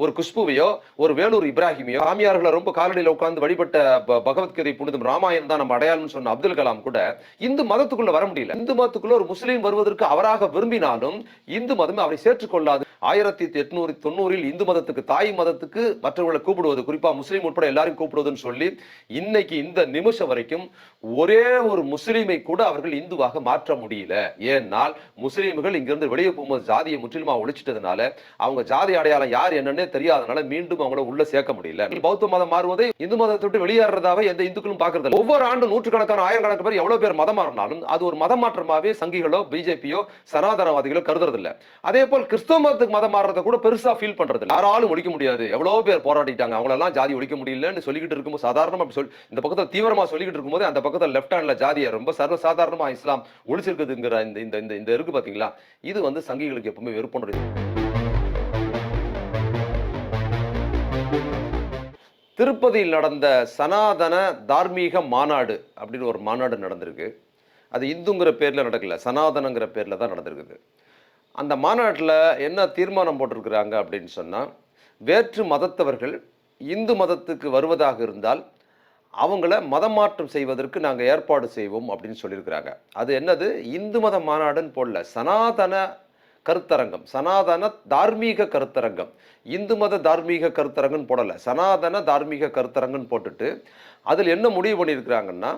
ஒரு குஷ்புவையோ ஒரு வேலூர் இப்ராஹிமையோ சாமியார்களை ரொம்ப காலடியில் உட்கார்ந்து வழிபட்ட பகவத்கதை பகவத்கீதை புனிதம் ராமாயணம் தான் நம்ம அடையாளம்னு சொன்ன அப்துல் கலாம் கூட இந்து மதத்துக்குள்ள வர முடியல. இந்து மதத்துக்குள்ள ஒரு முஸ்லீம் வருவதற்கு அவராக விரும்பினாலும் இந்து மதம் அவரை சேர்த்துக்கொள்ளாது ஆயிரத்தி எட்நூறு தொண்ணூறில் இந்து மதத்துக்கு தாய் மதத்துக்கு மற்றவர்களை கூப்பிடுவது குறிப்பா முஸ்லீம் உட்பட எல்லாரையும் கூப்பிடுவதுன்னு சொல்லி இன்னைக்கு இந்த நிமிஷம் வரைக்கும் ஒரே ஒரு முஸ்லீமை கூட அவர்கள் இந்துவாக மாற்ற முடியல. ஏன்னால் முஸ்லீம்கள் இங்கிருந்து வெளியே போகும்போது ஜாதியை முற்றிலுமா ஒழிச்சிட்டதுனால அவங்க ஜாதி அடையாளம் யார் என்னன்னே தெரியாதனால மீண்டும் அவங்கள உள்ள சேர்க்க முடியல. பௌத்த மதம் மாறுவதை இந்து மதத்தை விட்டு வெளியேறதாவே எந்த இந்துக்களும் பார்க்கறது ஒவ்வொரு ஆண்டு நூற்றுக்கணக்கான ஆயிரக்கணக்கான பேர் எவ்வளவு பேர் மதம் மாறினாலும் அது ஒரு மதம் மாற்றமாவே சங்கிகளோ பிஜேபியோ சனாதனவாதிகளோ கருதுறது அதே போல் கிறிஸ்தவ மதத்துக்கு மதம் மாறுறத கூட பெருசா ஃபீல் பண்றது யாராலும் ஒழிக்க முடியாது. எவ்வளவு பேர் போராடிட்டாங்க. அவங்களெல்லாம் ஜாதி ஒழிக்க முடியலன்னு சொல்லிக்கிட்டு இருக்கும்போது சாதாரணமா சொல்லி இந்த பக்கத்துல தீவிரமா சொல்லிக்கிட்டு இருக்கும்போது அந்த பக்கத்துல லெஃப்ட் ஹேண்ட்ல ஜாதியை ரொம்ப சர்வ சாதாரணமா இஸ்லாம் ஒழிச்சிருக்குதுங்கிற இந்த இந்த இந்த இந்த இருக்கு பாத்தீங்களா? இது வந்து சங்கிகளுக்கு எப்பவுமே வெறுப்புன்றது திருப்பதியில் நடந்த சனாதன தார்மீக மாநாடு அப்படின்னு ஒரு மாநாடு நடந்திருக்கு. அது இந்துங்கிற பேர்ல நடக்கல. சனாதனங்கிற பேர்ல தான் நடந்திருக்குது. அந்த மாநாட்டில் என்ன தீர்மானம் போட்டிருக்கிறாங்க அப்படின்னு சொன்னால் வேற்று மதத்தவர்கள் இந்து மதத்துக்கு வருவதாக இருந்தால் அவங்கள மதம் மாற்றம் செய்வதற்கு நாங்கள் ஏற்பாடு செய்வோம் அப்படின்னு சொல்லியிருக்கிறாங்க. அது என்னது? இந்து மத மாநாடுன்னு போடல. சனாதன கருத்தரங்கம் சனாதன தார்மீக கருத்தரங்கம். இந்து மத தார்மீக கருத்தரங்கன்னு போடலை. சனாதன தார்மீக கருத்தரங்கன்னு போட்டுட்டு அதில் என்ன முடிவு பண்ணியிருக்கிறாங்கன்னா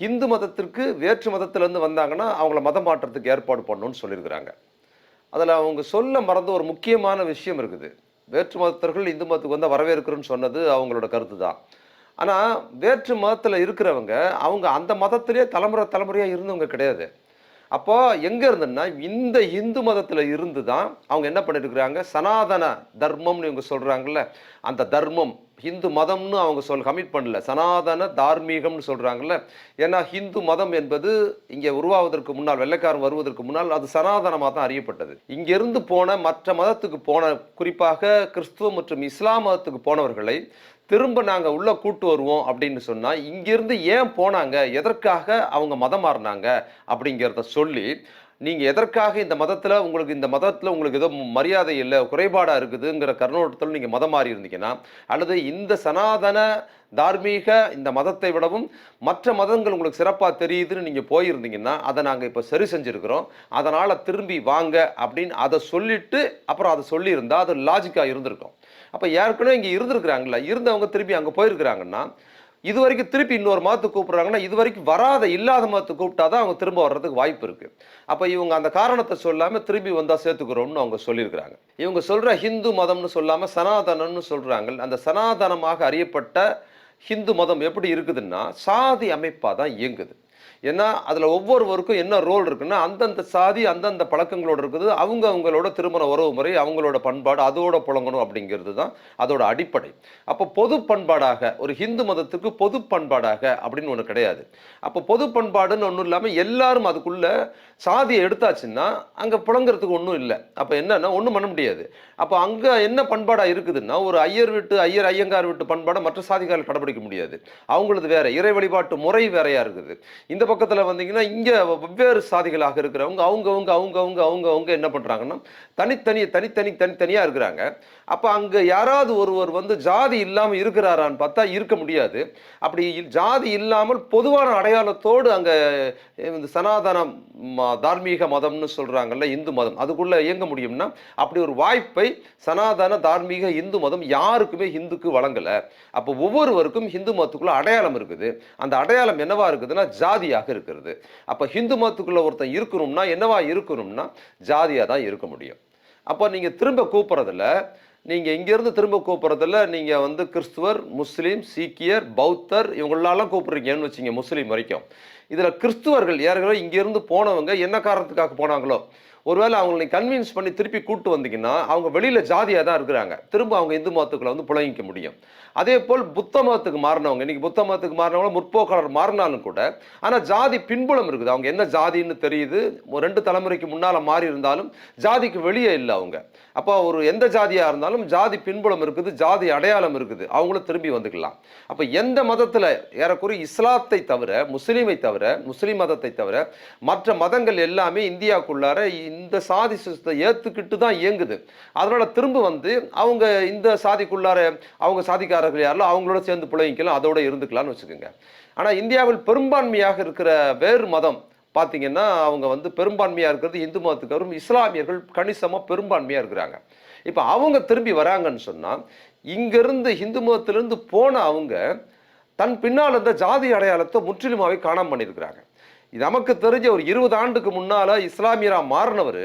இந்து மதத்திற்கு வேற்று மதத்திலேருந்து வந்தாங்கன்னா அவங்கள மதம் மாற்றத்துக்கு ஏற்பாடு பண்ணணும்னு சொல்லியிருக்கிறாங்க. அதில் அவங்க சொல்ல மறந்த ஒரு முக்கியமான விஷயம் இருக்குது. வேற்று மதத்தர்கள் இந்து மதத்துக்கு வந்தால் வரவேற்கிறோன்னு சொன்னது அவங்களோட கருத்து தான் ஆனால் வேற்று மதத்தில் இருக்கிறவங்க அவங்க அந்த மதத்திலே தலைமுறை தலைமுறையாக இருந்தவங்க கிடையாது. அப்போ எங்கே இருந்துன்னா இந்த இந்து மதத்தில் இருந்து தான் அவங்க என்ன பண்ணியிருக்கிறாங்க சனாதன தர்மம்னு இவங்க சொல்கிறாங்கல்ல அந்த தர்மம் ஹிந்து மதம்னு அவங்க சொல் கமிட் பண்ணல. சனாதன தார்மீகம்னு சொல்கிறாங்கல்ல ஏன்னா ஹிந்து மதம் என்பது இங்கே உருவாவதற்கு முன்னால் வெள்ளைக்காரன் வருவதற்கு முன்னால் அது சனாதனமாக தான் அறியப்பட்டது. இங்கிருந்து போன மற்ற மதத்துக்கு போன குறிப்பாக கிறிஸ்துவ மற்றும் இஸ்லாம் மதத்துக்கு போனவர்களை திரும்ப நாங்கள் உள்ளே கூட்டு வருவோம் அப்படின்னு சொன்னால் இங்கிருந்து ஏன் போனாங்க? எதற்காக அவங்க மதம் மாறினாங்க? அப்படிங்கிறத சொல்லி நீங்கள் எதற்காக இந்த மதத்தில் உங்களுக்கு இந்த மதத்தில் உங்களுக்கு ஏதோ மரியாதை இல்லை குறைபாடாக இருக்குதுங்கிற கருணோட்டத்தில் நீங்கள் மதம் மாறி இருந்தீங்கன்னா அல்லது இந்த சனாதன தார்மீக இந்த மதத்தை விடவும் மற்ற மதங்கள் உங்களுக்கு சிறப்பாக தெரியுதுன்னு நீங்கள் போயிருந்தீங்கன்னா அதை நாங்கள் இப்போ சரி செஞ்சுருக்கிறோம். அதனால் திரும்பி வாங்க அப்படின்னு அதை சொல்லிட்டு அப்புறம் அதை சொல்லியிருந்தால் அது லாஜிக்காக இருந்திருக்கும். அப்போ ஏற்கனவே இங்கே இருந்திருக்கிறாங்களா இருந்தவங்க திரும்பி அங்கே போயிருக்கிறாங்கன்னா இது வரைக்கும் திருப்பி இன்னொரு மதத்துக்கு கூப்பிட்றாங்கன்னா இது வரைக்கும் வராத இல்லாத மதத்தை கூப்பிட்டா தான் அவங்க திரும்ப வர்றதுக்கு வாய்ப்பு இருக்கு. அப்போ இவங்க அந்த காரணத்தை சொல்லாமல் திரும்பி வந்தா சேர்த்துக்கிறோம்னு அவங்க சொல்லியிருக்கிறாங்க. இவங்க சொல்ற ஹிந்து மதம்னு சொல்லாம சனாதனம்னு சொல்றாங்க. அந்த சனாதனமாக அறியப்பட்ட ஹிந்து மதம் எப்படி இருக்குதுன்னா சாதி அமைப்பாக தான் இயங்குது. ஏன்னா அதில் ஒவ்வொருவருக்கும் என்ன ரோல் இருக்குன்னா அந்தந்த சாதி அந்தந்த பழக்கங்களோட இருக்குது. அவங்க அவங்களோட திருமண உறவு முறை அவங்களோட பண்பாடு அதோட புழங்கணும் அப்படிங்கிறது தான் அதோட அடிப்படை. அப்போ பொது பண்பாடாக ஒரு ஹிந்து மதத்துக்கு பொது பண்பாடாக அப்படின்னு ஒன்று கிடையாது. அப்போ பொது பண்பாடுன்னு ஒன்றும் இல்லாமல் எல்லாரும் அதுக்குள்ளே சாதியை எடுத்தாச்சுன்னா அங்கே புழங்குறதுக்கு ஒன்றும் இல்லை. அப்போ என்னன்னா ஒன்றும் பண்ண முடியாது. அப்போ அங்கே என்ன பண்பாடாக இருக்குதுன்னா ஒரு ஐயர் வீட்டு ஐயர் ஐயங்கார் வீட்டு பண்பாடை மற்ற சாதிகாரர்கள் கடைபிடிக்க முடியாது. அவங்களது வேற இறை வழிபாட்டு முறை வேறையாக இருக்குது. இந்த பக்கத்தில் வந்தீங்கன்னா இங்கே வெவ்வேறு சாதிகளாக இருக்கிறவங்க அவங்கவுங்க அவங்கவுங்க அவங்க அவங்க என்ன பண்ணுறாங்கன்னா தனித்தனி தனித்தனி தனித்தனியாக இருக்கிறாங்க. அப்போ அங்கே யாராவது ஒருவர் வந்து ஜாதி இல்லாமல் இருக்கிறாரான்னு பார்த்தா இருக்க முடியாது. அப்படி ஜாதி இல்லாமல் பொதுவான அடையாளத்தோடு அங்கே இந்த சனாதன ம- தார்மீக மதம்னு சொல்கிறாங்கல்ல இந்து மதம். அதுக்குள்ளே இயங்க முடியும்னா அப்படி ஒரு வாய்ப்பை சனாதன தார்மீக இந்து மதம் யாருக்குமே ஹிந்துக்கு வழங்கலை. அப்போ ஒவ்வொருவருக்கும் ஹிந்து மதத்துக்குள்ள அடையாளம் இருக்குது. அந்த அடையாளம் என்னவா இருக்குதுன்னா ஜாதியாக இருக்கிறது. அப்போ ஹிந்து மதத்துக்குள்ளே ஒருத்தன் இருக்கணும்னா என்னவா இருக்கணும்னா ஜாதியாக தான் இருக்க முடியும். அப்போ நீங்கள் திரும்ப கூப்பிட்றதுல நீங்கள் இங்கேருந்து திரும்ப கூப்பிட்றதுல நீங்கள் வந்து கிறிஸ்துவர் முஸ்லீம் சீக்கியர் பௌத்தர் இவங்களெல்லாம் கூப்பிட்றீங்கன்னு வச்சுங்க முஸ்லீம் வரைக்கும். இதில் கிறிஸ்துவர்கள் ஏற்கனவே இங்கேருந்து போனவங்க என்ன காரணத்துக்காக போனாங்களோ ஒருவேளை அவங்களை கன்வின்ஸ் பண்ணி திருப்பி கூட்டு வந்தீங்கன்னா அவங்க வெளியில் ஜாதியாக தான் இருக்கிறாங்க. திரும்ப அவங்க இந்து மதத்துக்குள்ள வந்து புழங்கிக்க முடியும். அதே போல் புத்த மதத்துக்கு மாறினவங்க இன்னைக்கு புத்த மதத்துக்கு மாறினவங்க முற்போக்காளர் மாறினாலும் கூட ஆனால் ஜாதி பின்புலம் இருக்குது. அவங்க என்ன ஜாதின்னு தெரியுது. ஒரு ரெண்டு தலைமுறைக்கு முன்னால் மாறி இருந்தாலும் ஜாதிக்கு வெளியே இல்லை அவங்க. அப்போ ஒரு எந்த ஜாதியாக இருந்தாலும் ஜாதி பின்புலம் இருக்குது ஜாதி அடையாளம் இருக்குது. அவங்களும் திரும்பி வந்துக்கலாம். அப்போ எந்த மதத்தில் ஏறக்குறைய இஸ்லாத்தை தவிர முஸ்லீமை தவிர முஸ்லீம் மதத்தை தவிர மற்ற மதங்கள் எல்லாமே இந்தியாவுக்குள்ளார இந்த சாதி சுத்தத்தை ஏற்றுக்கிட்டு தான் இயங்குது. அதனால் திரும்ப வந்து அவங்க இந்த சாதிக்குள்ளார அவங்க சாதிக்காரர்கள் யாரோ அவங்களோட சேர்ந்து பிள்ளைங்கலாம் அதோட இருந்துக்கலாம்னு வச்சுக்கோங்க. ஆனால் இந்தியாவில் பெரும்பான்மையாக இருக்கிற வேறு மதம் பார்த்தீங்கன்னா அவங்க வந்து பெரும்பான்மையாக இருக்கிறது இந்து மதத்துக்கு வரும் இஸ்லாமியர்கள் கணிசமாக பெரும்பான்மையாக இருக்கிறாங்க. இப்போ அவங்க திரும்பி வராங்கன்னு சொன்னால் இங்கேருந்து இந்து மதத்திலேருந்து போன அவங்க தன் பின்னால் இருந்த ஜாதி அடையாளத்தை முற்றிலுமாவே காணாம பண்ணியிருக்கிறாங்க. நமக்கு தெரிஞ்ச ஒரு இருபது ஆண்டுக்கு முன்னால இஸ்லாமியரா மாறினவர்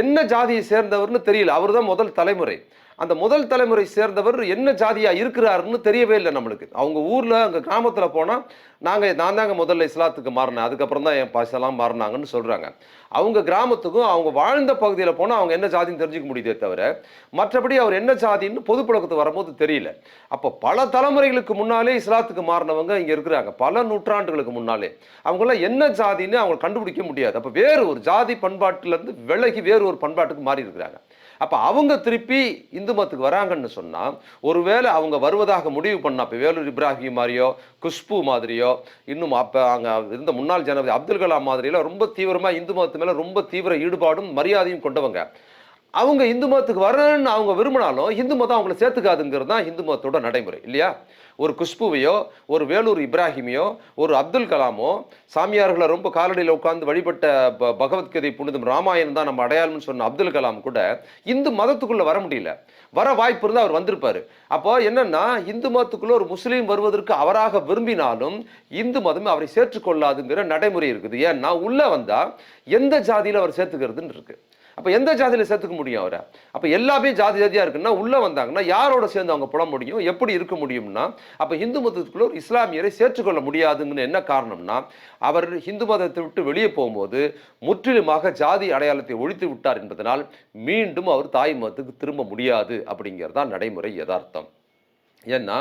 என்ன ஜாதியை சேர்ந்தவர்னு தெரியல. அவர் தான் முதல் தலைமுறை. அந்த முதல் தலைமுறை சேர்ந்தவர் என்ன ஜாதியாக இருக்கிறாருன்னு தெரியவே இல்லை நம்மளுக்கு. அவங்க ஊரில் அங்கே கிராமத்தில் போனால் நாங்கள் நான் தாங்க முதல்ல இஸ்லாத்துக்கு மாறினேன். அதுக்கப்புறம் தான் என் பாசெல்லாம் மாறினாங்கன்னு சொல்கிறாங்க அவங்க கிராமத்துக்கும் அவங்க வாழ்ந்த பகுதியில் போனால் அவங்க என்ன ஜாதின்னு தெரிஞ்சுக்க முடியுதே தவிர மற்றபடி அவர் என்ன ஜாதின்னு பொது புழக்கத்துக்கு வரும்போது தெரியல. அப்போ பல தலைமுறைகளுக்கு முன்னாலே இஸ்லாத்துக்கு மாறினவங்க இங்கே இருக்கிறாங்க. பல நூற்றாண்டுகளுக்கு முன்னாலே. அவங்களாம் என்ன ஜாதின்னு அவங்க கண்டுபிடிக்க முடியாது. அப்போ வேறு ஒரு ஜாதி பண்பாட்டிலேருந்து விலகி வேறு ஒரு பண்பாட்டுக்கு மாறி இருக்கிறாங்க அப்போ அவங்க திருப்பி இந்து மதத்துக்கு வராங்கன்னு சொன்னால் ஒருவேளை அவங்க வருவதாக முடிவு பண்ண இப்போ வேலூர் இப்ராஹிம் மாதிரியோ குஷ்பு மாதிரியோ இன்னும் அப்போ அங்கே இருந்த முன்னாள் ஜனாதிபதி அப்துல் கலாம் மாதிரியெல்லாம் ரொம்ப தீவிரமாக இந்து மதத்து மேலே ரொம்ப தீவிர ஈடுபாடும் மரியாதையும் கொண்டவங்க. அவங்க இந்து மதத்துக்கு வரணும்னு அவங்க விரும்பினாலும் இந்து மதம் அவங்கள சேர்த்துக்காதுங்கிறது தான் இந்து மதத்தோட நடைமுறை இல்லையா? ஒரு குஷ்புவையோ ஒரு வேலூர் இப்ராஹிமையோ ஒரு அப்துல் கலாமோ சாமியார்களை ரொம்ப காலடியில் உட்கார்ந்து வழிபட்ட பகவத்கீதை புனிதம் ராமாயணம் தான் நம்ம அடையாளம்னு சொன்ன அப்துல் கலாம் கூட இந்து மதத்துக்குள்ள வர முடியல. வர வாய்ப்பு இருந்தால் அவர் வந்திருப்பார். அப்போ என்னன்னா இந்து மதத்துக்குள்ள ஒரு முஸ்லீம் வருவதற்கு அவராக விரும்பினாலும் இந்து மதம் அவரை சேர்த்துக்கொள்ளாதுங்கிற நடைமுறை இருக்குது. ஏன்னா உள்ளே வந்தால் எந்த ஜாதியில அவர் சேர்த்துக்கிறதுன்னு இருக்குது அப்போ எந்த ஜாதியில சேர்த்துக்க முடியும் அவரை? அப்போ எல்லாமே ஜாதி ஜாதியாக இருக்குன்னா உள்ள வந்தாங்கன்னா யாரோட சேர்ந்து அவங்க புல முடியும்? எப்படி இருக்க முடியும்னா அப்போ இந்து மதத்துக்குள்ள ஒரு இஸ்லாமியரை சேர்த்துக்கொள்ள முடியாதுங்கன்னு என்ன காரணம்னா அவர் இந்து மதத்தை விட்டு வெளியே போகும்போது முற்றிலுமாக ஜாதி அடையாளத்தை ஒழித்து விட்டார் என்பதனால் மீண்டும் அவர் தாய் மதத்துக்கு திரும்ப முடியாது அப்படிங்கிறது தான் நடைமுறை யதார்த்தம். ஏன்னா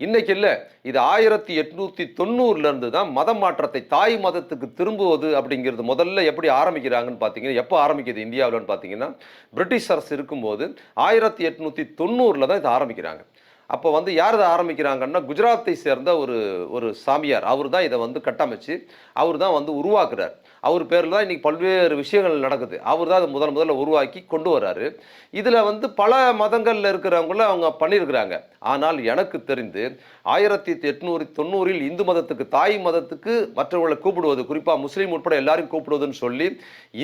இன்னைக்கு இல்லை இது ஆயிரத்தி எட்நூற்றி தொண்ணூறுலேருந்து தான் மதம் மாற்றத்தை தாய் மதத்துக்கு திரும்புவது அப்படிங்கிறது முதல்ல எப்படி ஆரம்பிக்கிறாங்கன்னு பார்த்தீங்கன்னா எப்போ ஆரம்பிக்குது இந்தியாவில்னு பார்த்தீங்கன்னா பிரிட்டிஷ் அரசு இருக்கும்போது ஆயிரத்தி எட்நூற்றி தொண்ணூறில் தான் இதை ஆரம்பிக்கிறாங்க. அப்போ வந்து யார் இதை ஆரம்பிக்கிறாங்கன்னா குஜராத்தை சேர்ந்த ஒரு ஒரு சாமியார் அவர் தான் இதை வந்து கட்டமைச்சு அவர் தான் வந்து உருவாக்குறார். அவர் பேரில் தான் இன்றைக்கி பல்வேறு விஷயங்கள் நடக்குது. அவர் தான் அதை முதல் முதல்ல உருவாக்கி கொண்டு வர்றாரு. இதில் வந்து பல மதங்களில் இருக்கிறவங்கள அவங்க பண்ணியிருக்கிறாங்க. ஆனால் எனக்கு தெரிந்து ஆயிரத்தி எட்நூறு தொண்ணூறில் இந்து மதத்துக்கு தாய் மதத்துக்கு மற்றவர்களை கூப்பிடுவது குறிப்பாக முஸ்லீம் உட்பட எல்லாரையும் கூப்பிடுவதுன்னு சொல்லி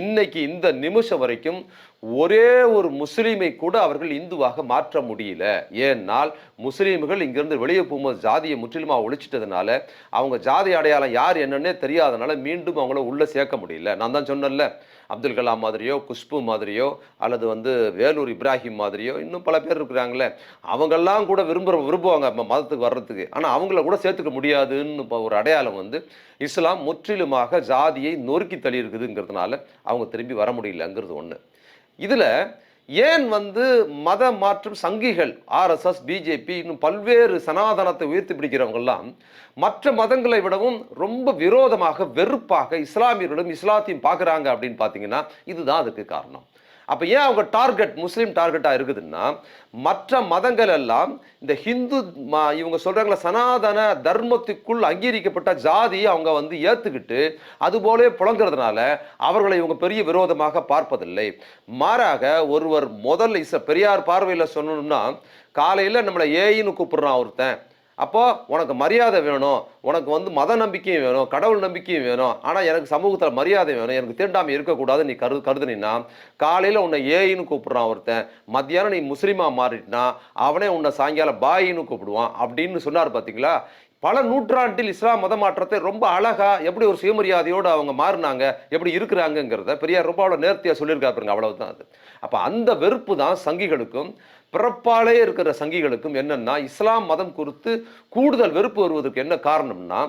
இன்னைக்கு இந்த நிமிஷம் வரைக்கும் ஒரே ஒரு முஸ்லீமை கூட அவர்கள் இந்துவாக மாற்ற முடியல. ஏன்னால் முஸ்லீம்கள் இங்கிருந்து வெளியே போகும்போது ஜாதியை முற்றிலுமாக ஒழிச்சிட்டதுனால அவங்க ஜாதி அடையாளம் யார் என்னன்னே தெரியாதனால மீண்டும் அவங்கள உள்ள சேர்க்க முடியல. நான் தான் சொன்னேன்ல அப்துல் கலாம் மாதிரியோ குஷ்பு மாதிரியோ அல்லது வந்து வேலூர் இப்ராஹிம் மாதிரியோ இன்னும் பல பேர் இருக்கிறாங்களே அவங்கெல்லாம் கூட விரும்புகிற விரும்புவாங்க ம- மதத்துக்கு வர்றதுக்கு. ஆனால் அவங்கள கூட சேர்த்துக்க முடியாதுன்னு இப்போ ஒரு அடையாளம் வந்து இஸ்லாம் முற்றிலுமாக ஜாதியை நொறுக்கி தள்ளி இருக்குதுங்கிறதுனால அவங்க திரும்பி வர முடியலங்கிறது ஒன்று இதில் ஏன் வந்து மத மாற்றும் சங்கிகள் ஆர்எஸ்எஸ் பிஜேபி இன்னும் பல்வேறு சனாதனத்தை உயர்த்தி பிடிக்கிறவங்கெல்லாம் மற்ற மதங்களை விடவும் ரொம்ப விரோதமாக வெறுப்பாக இஸ்லாமியர்களும் இஸ்லாத்தையும் பார்க்குறாங்க அப்படின்னு பார்த்தீங்கன்னா இதுதான் அதுக்கு காரணம். அப்போ ஏன் அவங்க டார்கெட் முஸ்லீம் டார்கெட்டாக இருக்குதுன்னா மற்ற மதங்கள் எல்லாம் இந்த ஹிந்து இவங்க சொல்றாங்களே சனாதன தர்மத்துக்குள் அங்கீகரிக்கப்பட்ட ஜாதி அவங்க வந்து ஏற்றுக்கிட்டு அதுபோலே புலங்குறதுனால அவர்களை இவங்க பெரிய விரோதமாக பார்ப்பதில்லை. மாறாக ஒருவர் முதல் இச பெரியார் பார்வையில் சொல்லணும்னா காலையில் நம்மளை ஏயின்னு கூப்பிடுறான் ஒருத்தன். அப்போ உனக்கு மரியாதை வேணும் உனக்கு வந்து மத நம்பிக்கையும் வேணும் கடவுள் நம்பிக்கையும் வேணும் ஆனால் எனக்கு சமூகத்தில் மரியாதை வேணும் எனக்கு தீண்டாமல் இருக்கக்கூடாது நீ கரு கருதுனீன்னா காலையில் உன்னை ஏயின்னு கூப்பிடுறான் ஒருத்தன் மத்தியானம் நீ முஸ்லீமாக மாறிட்டினா அவனே உன்னை சாயங்காலம் பாயின்னு கூப்பிடுவான் அப்படின்னு சொன்னார் பார்த்தீங்களா பல நூற்றாண்டில் இஸ்லாம் மத மாற்றத்தை ரொம்ப அழகா எப்படி ஒரு சுயமரியாதையோடு அவங்க மாறினாங்க எப்படி இருக்கிறாங்கங்கிறத பெரியார் ரொம்ப அவ்வளோ நேர்த்தியாக சொல்லியிருக்காரு பாருங்க அவ்வளவுதான் அது. அப்போ அந்த வெறுப்பு தான் சங்கிகளுக்கும் பிறப்பாலே இருக்கிற சங்கிகளுக்கும் என்னன்னா இஸ்லாம் மதம் குறித்து கூடுதல் வெறுப்பு வருவதற்கு என்ன காரணம்னா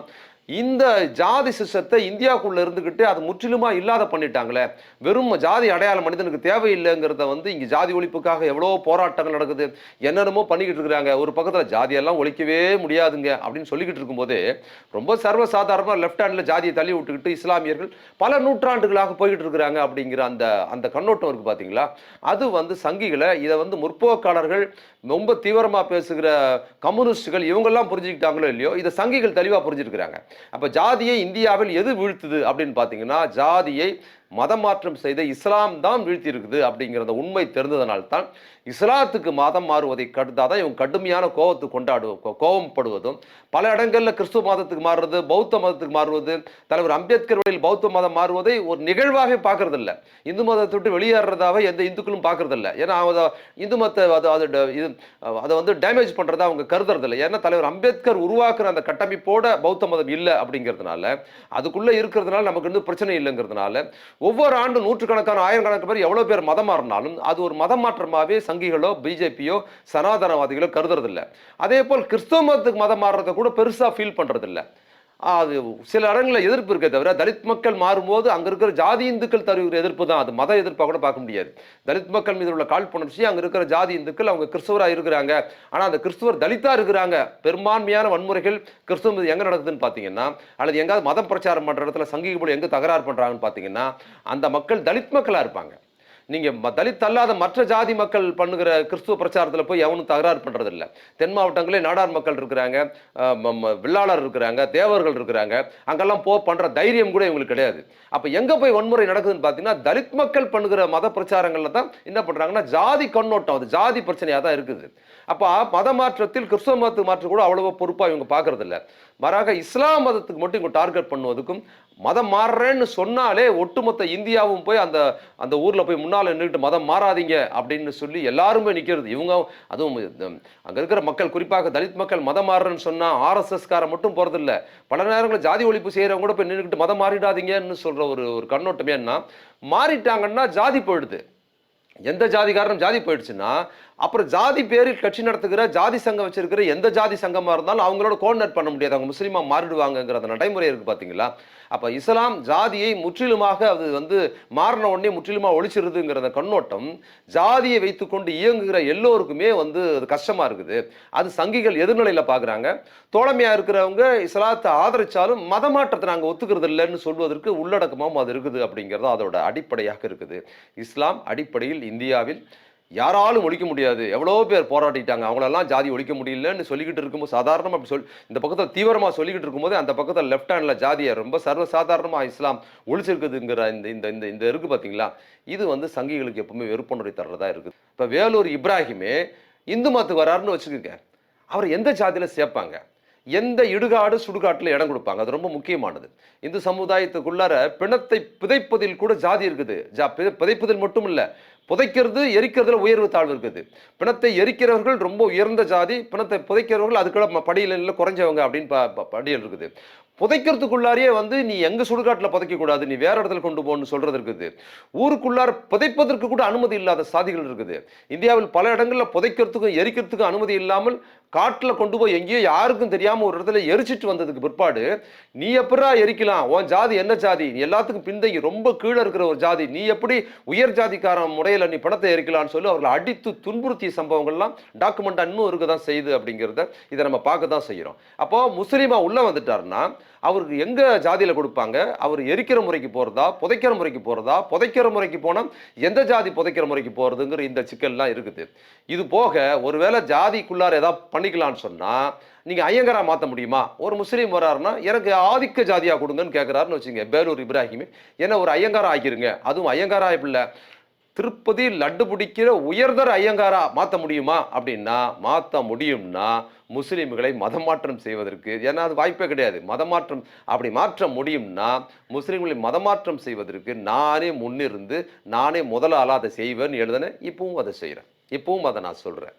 இந்த ஜாதி சிஸ்டத்தை இந்தியாவுக்குள்ள இருந்துக்கிட்டு அது முற்றிலுமா இல்லாத பண்ணிட்டாங்களே. வெறும் ஜாதி அடையாளம் மனிதனுக்கு தேவையில்லைங்கிறத வந்து இங்க ஜாதி ஒழிப்புக்காக எவ்வளோ போராட்டங்கள் நடக்குது. என்னென்னமோ பண்ணிக்கிட்டு இருக்கிறாங்க. ஒரு பக்கத்துல ஜாதியெல்லாம் ஒழிக்கவே முடியாதுங்க அப்படின்னு சொல்லிக்கிட்டு இருக்கும்போதே ரொம்ப சர்வசாதாரணமா லெஃப்ட் ஹேண்ட்ல ஜாதியை தள்ளி விட்டுக்கிட்டு இஸ்லாமியர்கள் பல நூற்றாண்டுகளாக போய்கிட்டு இருக்கிறாங்க அப்படிங்கிற அந்த அந்த கண்ணோட்டம் இருக்கு பாத்தீங்களா? அது வந்து சங்கிகளை இதை வந்து முற்போக்காளர்கள் ரொம்ப தீவிரமா பேசுகிற கம்யூனிஸ்டுகள் இவங்கெல்லாம் புரிஞ்சுக்கிட்டாங்களோ இல்லையோ இதை சங்கிகள் தெளிவா புரிஞ்சிருக்கிறாங்க அப்ப ஜாதியை இந்தியாவில் எது வீழ்த்துது அப்படின்னு பார்த்தீங்கன்னா ஜாதியை மதம் மாற்றம் செய்த இஸ்லாம் தான் வீழ்த்தி இருக்குது அப்படிங்கிற அந்த உண்மை தெரிந்ததனால்தான் இஸ்லாத்துக்கு மதம் மாறுவதை கடுத்தாதான் இவங்க கடுமையான கோபத்தை கொண்டாடு கோ- கோபப்படுவதும் பல இடங்களில் கிறிஸ்துவ மதத்துக்கு மாறுறது பௌத்த மதத்துக்கு மாறுவது தலைவர் அம்பேத்கர் வழியில் பௌத்த மதம் மாறுவதை ஒரு நிகழ்வாகவே பார்க்கறதில்ல. இந்து மதத்தை விட்டு வெளியேறதாவே எந்த இந்துக்களும் பார்க்கறதில்ல. ஏன்னா அதை இந்து மதத்தை அது அது ட- இது அதை வந்து டேமேஜ் பண்ணுறதா அவங்க கருதுறதில்ல. ஏன்னா தலைவர் அம்பேத்கர் உருவாக்குற அந்த கட்டமைப்போட பௌத்த மதம் இல்லை அப்படிங்கிறதுனால அதுக்குள்ளே இருக்கிறதுனால நமக்கு வந்து பிரச்சனை இல்லைங்கிறதுனால ஒவ்வொரு ஆண்டும் நூற்றுக்கணக்கான ஆயிரக்கணக்கான பேர் எவ்வளோ பேர் மதம் மாறினாலும் அது ஒரு மதம் மாற்றமாகவே சங்கிகளோ பிஜேபியோ சனாதனவாதிகளோ கருதுறதில்ல. அதே போல் கிறிஸ்தவ மதத்துக்கு மதம் மாறுறதை கூட பெருசாக ஃபீல் பண்ணுறதில்ல அது சில இடங்களில் எதிர்ப்பு இருக்கே தவிர தலித் மக்கள் மாறும்போது அங்கே இருக்கிற ஜாதி இந்துக்கள் தருகிற எதிர்ப்பு தான். அது மத எதிர்ப்பாக கூட பார்க்க முடியாது. தலித் மக்கள் மீது உள்ள காழ்ப்புணர்ச்சி அங்கே இருக்கிற ஜாதி இந்துக்கள் அவங்க கிறிஸ்துவராக இருக்கிறாங்க. ஆனால் அந்த கிறிஸ்துவர் தலித்தாக இருக்கிறாங்க. பெரும்பான்மையான வன்முறைகள் கிறிஸ்துவ மீது எங்கே நடக்குதுன்னு பார்த்தீங்கன்னா அல்லது எங்காவது மதம் பிரச்சாரம் பண்ணுற இடத்துல சங்கிகள் எங்கே தகராறு பண்ணுறாங்கன்னு பார்த்தீங்கன்னா அந்த மக்கள் தலித் மக்களாக இருப்பாங்க. நீங்கள் தலித் அல்லாத மற்ற ஜாதி மக்கள் பண்ணுகிற கிறிஸ்துவ பிரச்சாரத்தில் போய் எவனும் தகராறு பண்ணுறதில்ல தென் மாவட்டங்களே நாடார் மக்கள் இருக்கிறாங்க வில்லாளர் ம- ம- இருக்கிறாங்க தேவர்கள் இருக்கிறாங்க. அங்கெல்லாம் போ பண்ணுற தைரியம் கூட இவங்களுக்கு கிடையாது. அப்போ எங்கே போய் வன்முறை நடக்குதுன்னு பார்த்தீங்கன்னா தலித் மக்கள் பண்ணுகிற மத பிரச்சாரங்களில் தான் என்ன பண்ணுறாங்கன்னா ஜாதி கண்ணோட்டம் அது ஜாதி பிரச்சனையாக தான் இருக்குது. அப்போ மத மாற்றத்தில் கிறிஸ்துவ மதத்துக்கு மாற்றம் கூட அவ்வளவோ பொறுப்பாக இவங்க பார்க்குறதில்ல மாறாக இஸ்லாம் மதத்துக்கு மட்டும் இவங்க டார்கெட் பண்ணுவதுக்கும் மதம் மாறுறேன்னு சொன்னாலே ஒட்டுமொத்த இந்தியாவும் போய் அந்த அந்த ஊரில் போய் முன்னால் நின்றுட்டு மதம் மாறாதீங்க அப்படின்னு சொல்லி எல்லாருமே நிற்கிறது இவங்க அதுவும் இந்த- இருக்கிற மக்கள் குறிப்பாக தலித் மக்கள் மதம் மாறுறேன்னு சொன்னால் ஆர்எஸ்எஸ்காரை மட்டும் போகிறதில்ல பல நேரங்களில் ஜாதி ஒழிப்பு செய்கிறவங்க கூட போய் நின்றுக்கிட்டு மதம் மாறிடாதீங்கன்னு சொல்கிற ஒரு ஒரு கண்ணோட்டமே என்ன? மாறிட்டாங்கன்னா ஜாதி போயிடுது. எந்த ஜாதிக்காரனும் ஜாதி போயிடுச்சுன்னா அப்புறம் ஜாதி பேரில் கட்சி நடத்துகிற ஜாதி சங்கம் வச்சிருக்கிற எந்த ஜாதி சங்கமாக இருந்தாலும் அவங்களோட கோஆர்டினேட் பண்ண முடியாது. அவங்க முஸ்லீமா மாறிடுவாங்கங்கிற அந்த நடைமுறை இருக்குது பார்த்தீங்களா அப்போ இஸ்லாம் ஜாதியை முற்றிலுமாக அது வந்து மாறின உடனே முற்றிலுமா ஒழிச்சிருதுங்கிற கண்ணோட்டம் ஜாதியை வைத்துக்கொண்டு இயங்குகிற எல்லோருக்குமே வந்து அது கஷ்டமாக இருக்குது. அது சங்கிகள் எதிர்நிலையில் பார்க்குறாங்க தோழமையாக இருக்கிறவங்க இஸ்லாத்தை ஆதரித்தாலும் மதமாற்றத்தை நாங்கள் ஒத்துக்கிறது இல்லைன்னு சொல்வதற்கு உள்ளடக்கமாகவும் அது இருக்குது அப்படிங்கிறது அதோட அடிப்படையாக இருக்குது. இஸ்லாம் அடிப்படையில் இந்தியாவில் யாராலும் ஒழிக்க முடியாது. எவ்வளோ பேர் போராட்டிட்டாங்க அவங்களெல்லாம் ஜாதி ஒழிக்க முடியலன்னு சொல்லிக்கிட்டு இருக்கும்போது சாதாரணமாக அப்படி சொல் இந்த பக்கத்தில் தீவிரமாக சொல்லிக்கிட்டு இருக்கும்போது அந்த பக்கத்தில் லெஃப்ட் ஹேண்டில் ஜாதியை ரொம்ப சர்வசாதாரணமாக இஸ்லாம் ஒழிச்சிருக்குதுங்கிற இந்த இந்த இந்த இந்த இருக்கு பார்த்தீங்களா இது வந்து சங்கிகளுக்கு எப்பவுமே வெறுப்புணர்வை தர்றதா இருக்குது. இப்போ வேலூர் இப்ராஹிமே இந்து மதத்துக்கு வராருன்னு வச்சுக்கோங்க. அவர் எந்த ஜாதியில் சேர்ப்பாங்க எந்த இடுகாடு சுடுகாட்டில் இடம் கொடுப்பாங்க? அது ரொம்ப முக்கியமானது. இந்து சமுதாயத்துக்குள்ளார பிணத்தை புதைப்பதில் கூட ஜாதி இருக்குது. ஜா பி- புதைப்பதில் மட்டும் இல்லை புதைக்கிறது எரிக்கிறதுல உயர்வு தாழ்வு இருக்குது. பிணத்தை எரிக்கிறவர்கள் ரொம்ப உயர்ந்த ஜாதி பிணத்தை புதைக்கிறவர்கள் அதுக்குள்ள படியில் குறைஞ்சவங்க அப்படின்னு ப- ப- படியில் இருக்குது. புதைக்கிறதுக்குள்ளாரியே வந்து நீ எங்க சுடுகாட்டில் புதைக்க கூடாது நீ வேற இடத்துல கொண்டு போகணும்னு சொல்றது இருக்குது. ஊருக்குள்ளார் புதைப்பதற்கு கூட அனுமதி இல்லாத சாதிகள் இருக்குது. இந்தியாவில் பல இடங்களில் புதைக்கிறதுக்கும் எரிக்கிறதுக்கும் அனுமதி இல்லாமல் காட்டில் கொண்டு போய் எங்கேயோ யாருக்கும் தெரியாமல் ஒரு இடத்துல எரிச்சிட்டு வந்ததுக்கு பிற்பாடு நீ எப்படா எரிக்கலாம்? உன் ஜாதி என்ன ஜாதி? நீ எல்லாத்துக்கும் பின்தங்கி ரொம்ப கீழே இருக்கிற ஒரு ஜாதி. நீ எப்படி உயர் ஜாதிக்காரன் முறையில் நீ பணத்தை எரிக்கலாம்னு சொல்லி அவர்களை அடித்து துன்புறுத்திய சம்பவங்கள்லாம் டாக்குமெண்ட் இன்னும் இருக்க தான் செய்யுது அப்படிங்கிறத இதை நம்ம பார்க்க தான் செய்கிறோம் அப்போ முஸ்லீமாக உள்ளே வந்துட்டாருன்னா அவருக்கு எங்கே ஜாதியில் கொடுப்பாங்க? அவர் எரிக்கிற முறைக்கு போகிறதா புதைக்கிற முறைக்கு போகிறதா புதைக்கிற முறைக்கு போனால் எந்த ஜாதி புதைக்கிற முறைக்கு போகிறதுங்கிற இந்த சிக்கல்லாம் இருக்குது. இது போக ஒருவேளை ஜாதிக்குள்ளார ஏதாவது பண்ணிக்கலான்னு சொன்னால் நீங்கள் ஐயங்கரா மாற்ற முடியுமா? ஒரு முஸ்லீம் வராருன்னா எனக்கு ஆதிக்க ஜாதியாக கொடுங்கன்னு கேட்குறாருன்னு வச்சுங்க பேலூர் இப்ராஹிமே. என்ன ஒரு ஐயங்காரா ஆக்கிருங்க. அதுவும் ஐயங்காரா இல்லை திருப்பதி லட்டு பிடிக்கிற உயர்தர ஐயங்காரா மாற்ற முடியுமா? அப்படின்னா மாற்ற முடியும்னா முஸ்லீம்களை மதமாற்றம் செய்வதற்கு ஏன்னா அது வாய்ப்பே கிடையாது. மதமாற்றம் அப்படி மாற்ற முடியும்னா முஸ்லீம்களை மதமாற்றம் செய்வதற்கு நானே முன்னிருந்து நானே முதலாளா அதை செய்வேன்னு எழுதுனேன். இப்பவும் அதை செய்கிறேன் இப்பவும் அதை நான் சொல்கிறேன்